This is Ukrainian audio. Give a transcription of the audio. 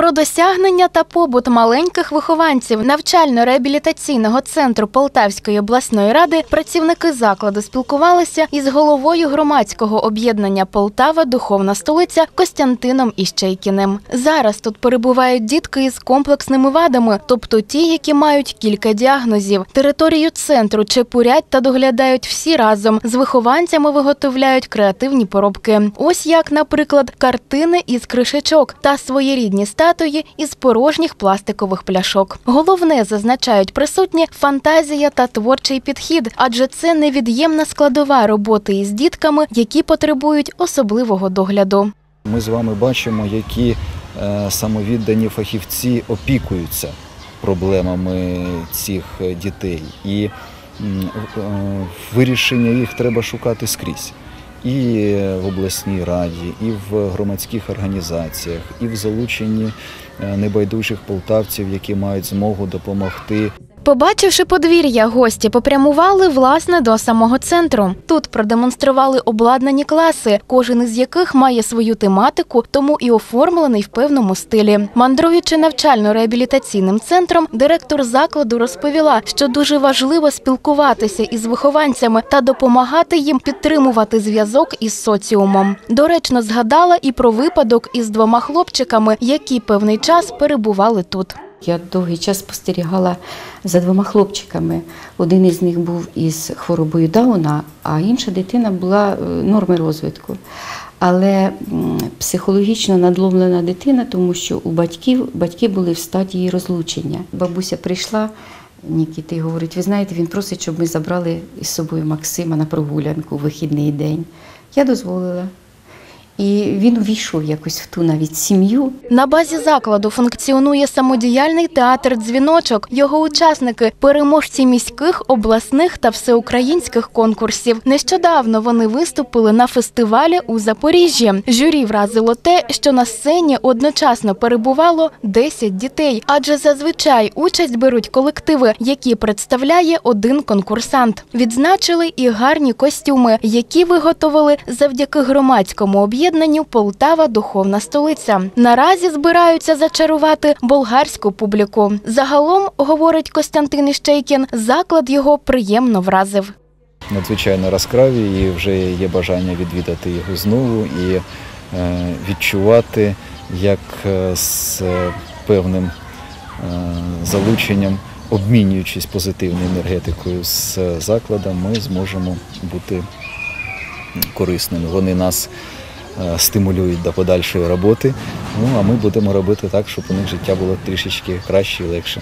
Про досягнення та побут маленьких вихованців навчально-реабілітаційного центру Полтавської обласної ради працівники закладу спілкувалися із головою громадського об'єднання Полтава Духовна столиця Костянтином Іщейкіним. Зараз тут перебувають дітки із комплексними вадами, тобто ті, які мають кілька діагнозів. Територію центру чепурять та доглядають всі разом. З вихованцями виготовляють креативні поробки. Ось як, наприклад, картини із кришечок та своєрідні статуї із порожніх пластикових пляшок. Головне, зазначають присутні, фантазія та творчий підхід, адже це невід'ємна складова роботи із дітками, які потребують особливого догляду. Ми з вами бачимо, які е, самовіддані фахівці опікуються проблемами цих е, дітей. І е, вирішення їх треба шукати скрізь. І в обласній раді, і в громадських організаціях, і в залученні е, небайдужих полтавців, які мають змогу допомогти Побачивши подвір'я, гості попрямували власне до самого центру. Тут продемонстрували обладнані класи, кожен із яких має свою тематику, тому і оформлений в певному стилі. Мандруючи навчально-реабілітаційним центром, директор закладу розповіла, що дуже важливо спілкуватися із вихованцями та допомагати їм підтримувати зв'язок із соціумом. Доречно згадала і про випадок із двома хлопчиками, які певний час перебували тут. Я довгий час спостерігала за двома хлопчиками. Один із них був із хворобою Дауна, а інша дитина була е, норми розвитку. Але психологічно надломлена дитина, тому що у батьків батьки були в стадії розлучення. Бабуся прийшла. Нікіти говорить, ви знаєте, він просить, щоб ми забрали із собою Максима на прогулянку у вихідний день. Я дозволила. І він увійшов якось в ту навіть сім'ю, На базі закладу функціонує самодіяльний театр Дзвіночок. Його учасники переможці міських, обласних та всеукраїнських конкурсів. Нещодавно вони виступили на фестивалі у Запоріжжі. Журі вразило те, що на сцені одночасно перебувало 10 дітей, адже зазвичай участь беруть колективи, які представляє один конкурсант. Відзначили і гарні костюми, які виготовили завдяки громадському об'єднанню Полтава Духовна столиця. Наразі збираються зачарувати болгарську публіку. Загалом, говорить Костянтин Іщейкін, заклад його приємно вразив. надзвичайно яскраві і вже є бажання відвідати його знову і е, відчувати, як е, з е, певним залученням, обмінюючись позитивною енергетикою з закладом, ми зможемо бути корисними. Вони нас стимулюють до подальшої роботи. Ну а ми будемо робити так, щоб у них життя було трішечки краще і легше.